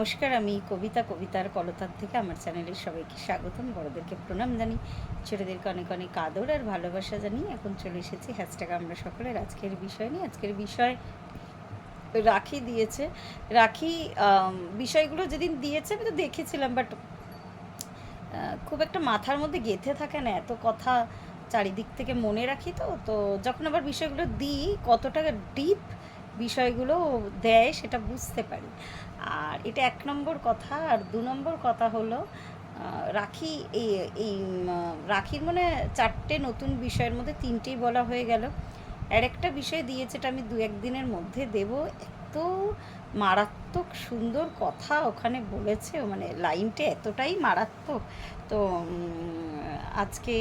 নমস্কার, আমি কবিতা, কবিতার কলতার থেকে আমার চ্যানেলের সবাইকে স্বাগতম। বড়দেরকে প্রণাম জানি ছোটদেরকে অনেক অনেক আদর আর ভালোবাসা জানি। এখন চলে এসেছি হ্যাশট্যাগ আমরা সকলের আজকের বিষয় নিয়ে। আজকের বিষয় রাখি দিয়েছে। রাখি বিষয়গুলো যেদিন দিয়েছে আমি তো দেখেছিলাম বাট খুব একটা মাথার মধ্যে গেঁথে থাকে না। এত কথা চারিদিক থেকে মনে রাখি তো। তো যখন আবার বিষয়গুলো দিই, কতটা ডিপ বিষয়গুলো দেয়, সেটা বুঝতে পারি। আর এটা এক নম্বর কথা। আর দু নম্বর কথা হলো রাখি, এই এই রাখির মানে চারটে নতুন বিষয়ের মধ্যে তিনটেই বলা হয়ে গেল। আর একটা বিষয় দিয়েছে এটা আমি দু একদিনের মধ্যে দেব, এত মারাত্মক সুন্দর কথা ওখানে বলেছে মানে লাইনটা এতটাই মারাত্মক। তো আজকে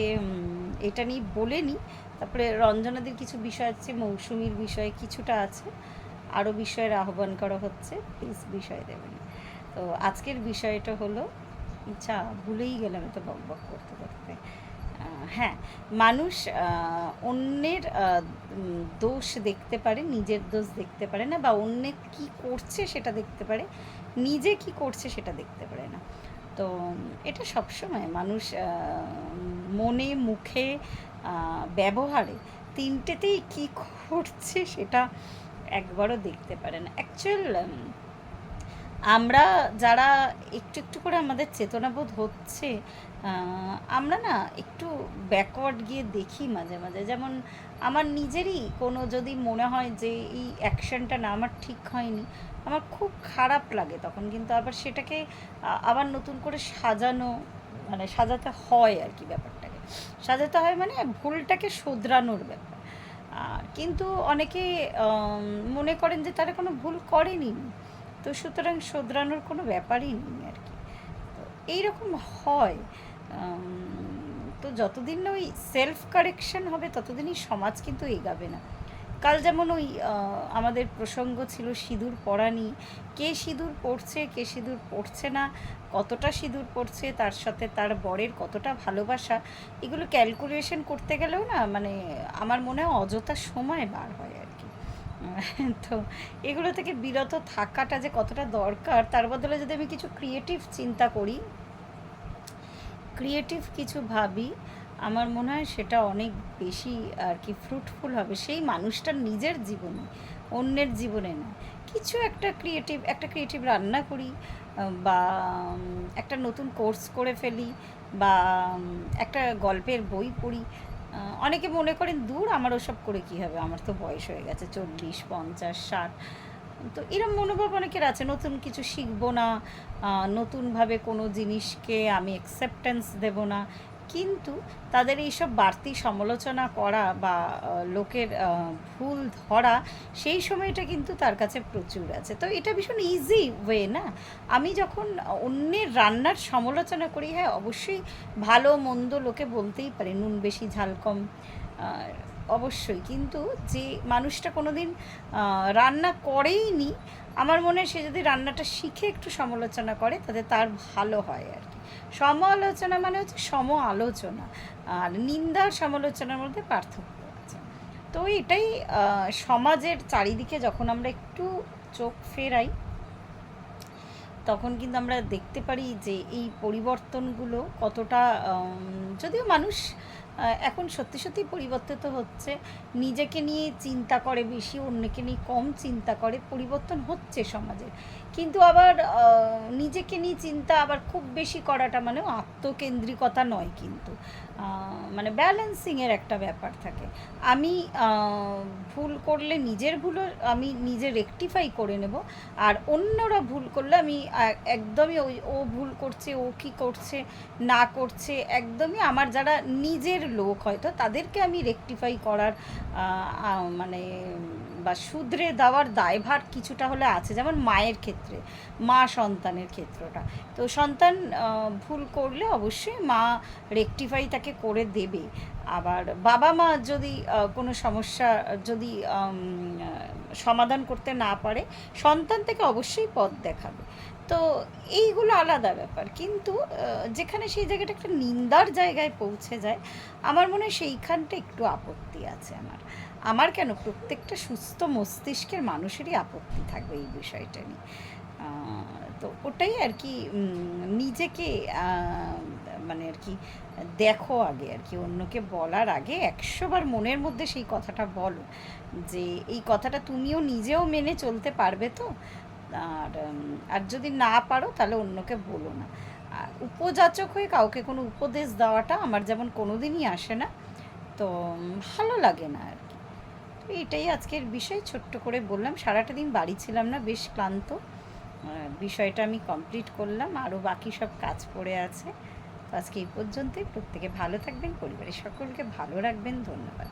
এটা নিয়ে বলে নিই তারপরে রঞ্জনাদের কিছু বিষয় আছে, মৌসুমীর বিষয়ে কিছুটা আছে। আরও বিষয়ের আহ্বান করা হচ্ছে প্লিজ বিষয় দেবেন। তো আজকের বিষয়টা হলো আচ্ছা ভুলেই গেলাম এত বক বক করতে করতে। হ্যাঁ মানুষ অন্যের দোষ দেখতে পারে, নিজের দোষ দেখতে পারে না, বা অন্যের কি করছে সেটা দেখতে পারে, নিজে কি করছে সেটা দেখতে পারে না। তো এটা সবসময় মানুষ মনে, মুখে ব্যবহারে তিনটেতেই কী করছে সেটা একবারও দেখতে পারে না। অ্যাকচুয়াল আমরা যারা একটু একটু করে আমাদের চেতনাবোধ হচ্ছে আমরা না একটু ব্যাকওয়ার্ড গিয়ে দেখি মাঝে মাঝে। যেমন আমার নিজেরই কোনো যদি মনে হয় যে এই অ্যাকশনটা না, আমার ঠিক হয়নি, আমার খুব খারাপ লাগে তখন। কিন্তু আবার সেটাকে আবার নতুন করে সাজানো মানে সাজাতে হয় আর কি ব্যাপারটাকে। সাজাতে হয় মানে ভুলটাকে শোধরানোর ব্যাপার। কিন্তু অনেকে মনে করেন যে তারা কোনো ভুল করেনি। তো সুতরাং শোধরানোর কোনো ব্যাপারই নেই আর কি। তো এইরকম হয় তো যতদিন না ওই সেলফ কারেকশন হবে, ততদিনই সমাজ কিন্তু এগাবে না। কাল যেমন ওই আমাদের প্রসঙ্গ ছিল সিঁদুর পরা নিয়ে কে সিঁদুর পড়ছে, কে সিঁদুর পড়ছে না, কতটা সিঁদুর পড়ছে, তার সাথে তার বরের কতটা ভালোবাসা, এগুলো ক্যালকুলেশন করতে গেলেও না মানে আমার মনে হয় অযথা সময় বার হয়। তো এগুলো থেকে বিরত থাকাটা যে কতটা দরকার, তার বদলে যদি আমি কিছু ক্রিয়েটিভ চিন্তা করি ক্রিয়েটিভ কিছু ভাবি, আমার মনে হয় সেটা অনেক বেশি আর কি ফ্রুটফুল হবে। সেই মানুষটার নিজের জীবনে, অন্যের জীবনে না। কিছু একটা ক্রিয়েটিভ একটা ক্রিয়েটিভ রান্না করি বা একটা নতুন কোর্স করে ফেলি, বা একটা গল্পের বই পড়ি অনেকে মনে করেন, দূর আমার ওসব করে কী হবে? আমার তো বয়স হয়ে গেছে চল্লিশ পঞ্চাশ, ষাট। তো এরম মনোভাব অনেকের আছে, নতুন কিছু শিখব না নতুনভাবে কোনো জিনিসকে আমি অ্যাকসেপ্টেন্স দেব না। কিন্তু তাদের এইসব বাড়তি সমালোচনা করা বা লোকের ভুল ধরা সেই সময়টা কিন্তু তার কাছে প্রচুর আছে। তো এটা ভীষণ ইজি ওয়ে না? আমি যখন অন্যের রান্নার সমালোচনা করি হ্যাঁ অবশ্যই ভালো, মন্দ লোকে বলতেই পারে, নুন বেশি, ঝাল কম অবশ্যই। কিন্তু যে মানুষটা কোনো দিন রান্না করেই নি আমার মনে হয় সে যদি রান্নাটা শিখে একটু সমালোচনা করে, তাতে তার ভালো হয় আর সমালোচনা মানে হচ্ছে সম আলোচনা আর নিন্দা সমালোচনার মধ্যে পার্থক্য আছে। তো এটাই সমাজের চারিদিকে যখন আমরা একটু চোখ ফেরাই, তখন কিন্তু আমরা দেখতে পারি যে এই পরিবর্তনগুলো কতটা যদিও মানুষ এখন সত্যি সত্যি পরিবর্তিত হচ্ছে। নিজেকে নিয়ে চিন্তা করে বেশি, অন্যকে নিয়ে কম চিন্তা করে পরিবর্তন হচ্ছে সমাজে। কিন্তু আবার নিজেকে নিয়ে চিন্তা আবার খুব বেশি করাটা মানে আত্মকেন্দ্রিকতা নয় কিন্তু। মানে ব্যালেন্সিংয়ের একটা ব্যাপার থাকে। আমি ভুল করলে নিজের ভুলও আমি নিজে রেকটিফাই করে নেব। আর অন্যরা ভুল করলে আমি একদমই ওই, ও ভুল করছে, ও কি করছে, না করছে, একদমই আমার যারা নিজের লোক হয়তো তাদেরকে আমি রেকটিফাই করার মানে বা শুধরে দেওয়ার দায়ভার কিছুটা হলে আছে, যেমন মায়ের ক্ষেত্রে, মা সন্তানের ক্ষেত্রটা। তো সন্তান ভুল করলে অবশ্যই মা রেকটিফাই তাকে করে দেবে। আবার বাবা মা যদি কোনো সমস্যা যদি সমাধান করতে না পারে, সন্তান থেকে অবশ্যই পথ দেখাবে। তো এইগুলো আলাদা ব্যাপার। কিন্তু যেখানে সেই জায়গাটা একটা নিন্দার জায়গায় পৌঁছে যায়, আমার মনে হয় সেইখানটা একটু আপত্তি আছে আমার। আমার কেন প্রত্যেকটা সুস্থ মস্তিষ্কের মানুষেরই আপত্তি থাকবে এই বিষয়টা নিয়ে। তো ওটাই আর কি নিজেকে মানে আর কি দেখো আগে আর কি, অন্যকে বলার আগে একশোবার মনের মধ্যে সেই কথাটা বলো যে এই কথাটা তুমিও নিজেও মেনে চলতে পারবে তো? আর আর যদি না পারো তাহলে অন্যকে বলো না। আর উপযাচক হয়ে কাউকে কোনো উপদেশ দেওয়াটা আমার যেমন কোনোদিনই আসে না, তো ভালো লাগে না আর কি। এটাই আজকের বিষয়, ছোট্ট করে বললাম, সারাটা দিন বাড়ি ছিলাম না, বেশ ক্লান্ত। বিষয়টা আমি কমপ্লিট করলাম আরও বাকি সব কাজ পড়ে আছে। তো আজকে এই পর্যন্তই, প্রত্যেকে ভালো থাকবেন, পরিবারের সকলকে ভালো রাখবেন, ধন্যবাদ।